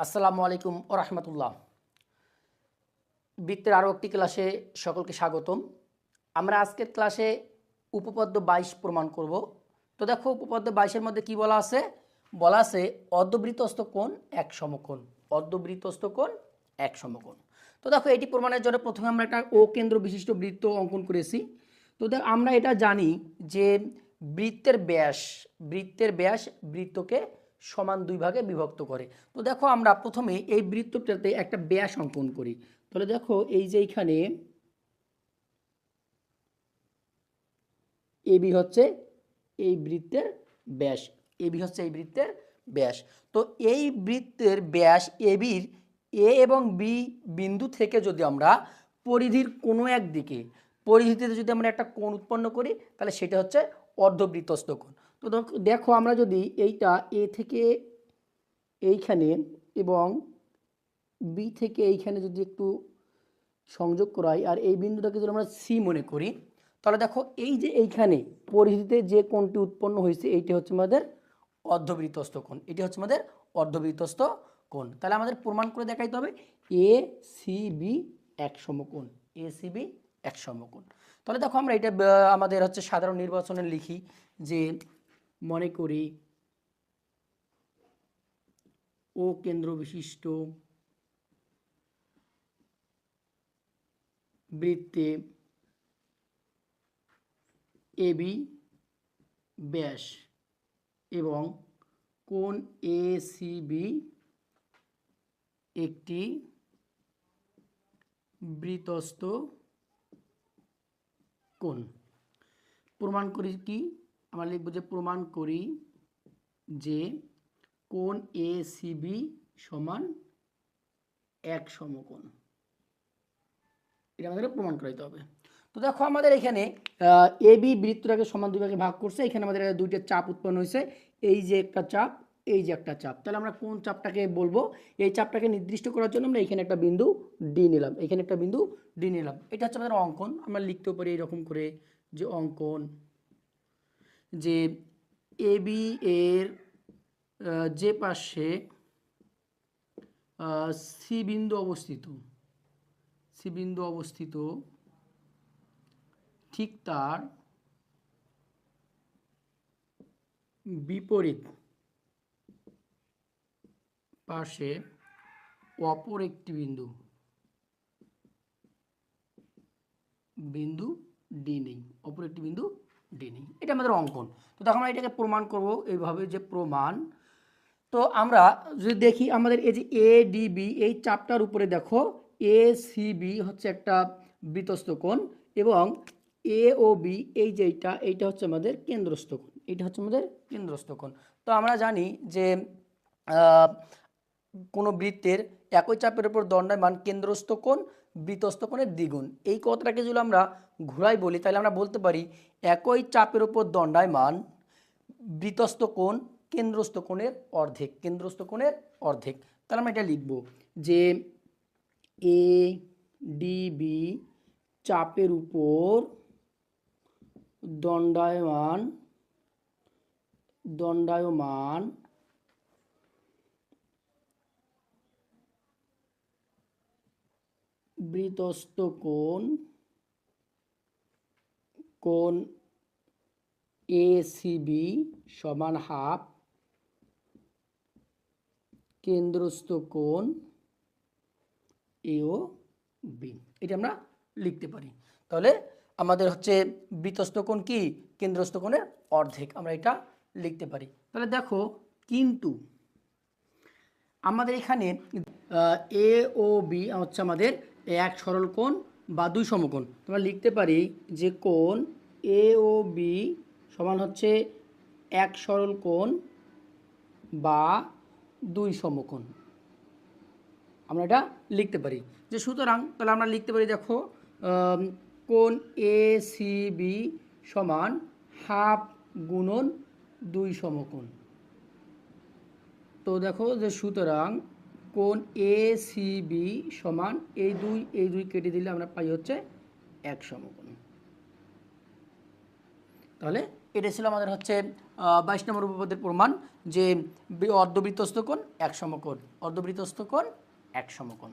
আসসালামু আলাইকুম ও রহমতুল্লাহ। বৃত্তের আরও একটি ক্লাসে সকলকে স্বাগতম। আমরা আজকের ক্লাসে উপপাদ্য বাইশ প্রমাণ করব। তো দেখো, উপপাদ্য বাইশের মধ্যে কি বলা আছে? বলা আছে, অর্ধবৃত্তস্থ কোণ এক সমকোণ। অর্ধবৃত্তস্থ কোণ এক সমকোণ। তো দেখো, এটি প্রমাণের জন্য প্রথমে আমরা একটা ও কেন্দ্র বিশিষ্ট বৃত্ত অঙ্কন করেছি। তো দেখ আমরা এটা জানি যে বৃত্তের ব্যাস বৃত্তের ব্যাস বৃত্তকে সমান দুই ভাগে বিভক্ত করে। তো দেখো আমরা প্রথমে এই বৃত্তটাতে একটা ব্যাস অঙ্কন করি। তাহলে দেখো এই যে এইখানে এবি হচ্ছে এই বৃত্তের ব্যাস এবি হচ্ছে এই বৃত্তের ব্যাস। তো এই বৃত্তের ব্যাস এবির এ এবং বি বিন্দু থেকে যদি আমরা পরিধির কোনো এক দিকে, পরিধিতে যদি আমরা একটা কোণ উৎপন্ন করি, তাহলে সেটা হচ্ছে অর্ধবৃত্তস্থ কোণ। তো দেখ- আমরা যদি এইটা এ থেকে এইখানে এবং বি থেকে এইখানে যদি একটু সংযোগ করাই আর এই বিন্দুটাকে যদি আমরা সি মনে করি, তাহলে দেখো এই যে এইখানে পরিধিতে যে কোণটি উৎপন্ন হয়েছে, এইটি হচ্ছে আমাদের অর্ধবৃত্তস্থ কোণ। এটি হচ্ছে আমাদের অর্ধবৃত্তস্থ কোণ। তাহলে আমাদের প্রমাণ করে দেখাইতে হবে, এ সি বি এক সমকোণ, এ সি বি এক সমকোণ। তাহলে দেখো আমরা এটা আমাদের হচ্ছে সাধারণ নির্বাচনে লিখি যে মনে করি ও কেন্দ্র বিশিষ্ট বৃত্তে এবি ব্যাস এবং কোন এ বি একটি বৃত্তস্থ কোণ প্রমাণ করি কি? আমরা লিখব যে প্রমাণ করি যে কোন এ বি সমান এক সমকোণ। এটা আমাদের প্রমাণ করাইতে হবে। তো দেখো আমাদের এখানে এ বি বৃত্তটাকে সমান দুই ভাগে ভাগ করছে। এখানে আমাদের দুইটা চাপ উৎপন্ন হয়েছে। এই যে একটা চাপ এই যে একটা চাপ। তাহলে আমরা কোন চাপটাকে বলব? এই চাপটাকে নির্দিষ্ট করার জন্য আমরা এখানে একটা বিন্দু ডি নিলাম। এখানে একটা বিন্দু ডি নিলাম। এটা হচ্ছে আমাদের অঙ্কন। আমরা লিখতেও পারি এরকম করে যে অঙ্কন যে এ বি এর যে পাশে সি বিন্দু অবস্থিত সি বিন্দু অবস্থিত, ঠিক তার বিপরীত পাশে অপর একটি বিন্দু। বিন্দু ডি নেই, অপর একটি বিন্দু ডি নেই। এটা আমাদের অঙ্কন। তো তখন আমরা এটাকে প্রমাণ করব এইভাবে যে প্রমাণ। তো আমরা যদি দেখি আমাদের এই যে এ ডিবি এই চাপটার উপরে দেখো এ বি হচ্ছে একটা বৃত্তস্থ কোণ এবং এ ও বি এই যে এইটা এইটা হচ্ছে আমাদের কেন্দ্রস্থ কোণ। এইটা হচ্ছে আমাদের কেন্দ্রস্থ কোণ। তো আমরা জানি যে কোনো বৃত্তের একই চাপের উপর দণ্ডায়মান কেন্দ্রস্থ কোণ বৃত্তস্থ কোণের দ্বিগুণ। এই কথাটাকে যদি আমরা ঘুরাই বলি, তাহলে আমরা বলতে পারি একই চাপের উপর দণ্ডায়মান বৃত্তস্থ কোণ, কেন্দ্রস্থ কোণের অর্ধেক, কেন্দ্রস্থ কোণের অর্ধেক। তাহলে আমরা এটা লিখব যে এ ডিবি চাপের উপর দণ্ডায়মান দণ্ডায়মান বৃতস্থ কোণ কোণ এ বি সমান হাফ, কেন্দ্রস্থ কোণ এ ও বি। এটা আমরা লিখতে পারি। তাহলে আমাদের হচ্ছে বৃতস্থ কোণ কি? কেন্দ্রস্থ কোণের অর্ধেক আমরা এটা লিখতে পারি। তাহলে দেখো, কিন্তু আমাদের এখানে এ ও বি হচ্ছে আমাদের এক সরল কোণ বা দুই সমকোণ। তোমরা লিখতে পারি যে কোণ এ ও বি সমান হচ্ছে এক সরল কোণ বা দুই সমকোণ। আমরা এটা লিখতে পারি। যে সুতরাং তাহলে আমরা লিখতে পারি, দেখো কোন এ, সি, বি সমান হাফ গুণন দুই সমকোণ। তো দেখো যে সুতরাং কোণ এ, সি, বি সমান এই দুই এই দুই কেটে দিলে আমরা পাই হচ্ছে এক সমকোণ। তাহলে এটা ছিল আমাদের হচ্ছে বাইশ নম্বর উপপাদ্যের প্রমাণ যে অর্ধবৃত্তস্থ কোণ এক সমকোণ, অর্ধবৃত্তস্থ কোণ এক সমকোণ।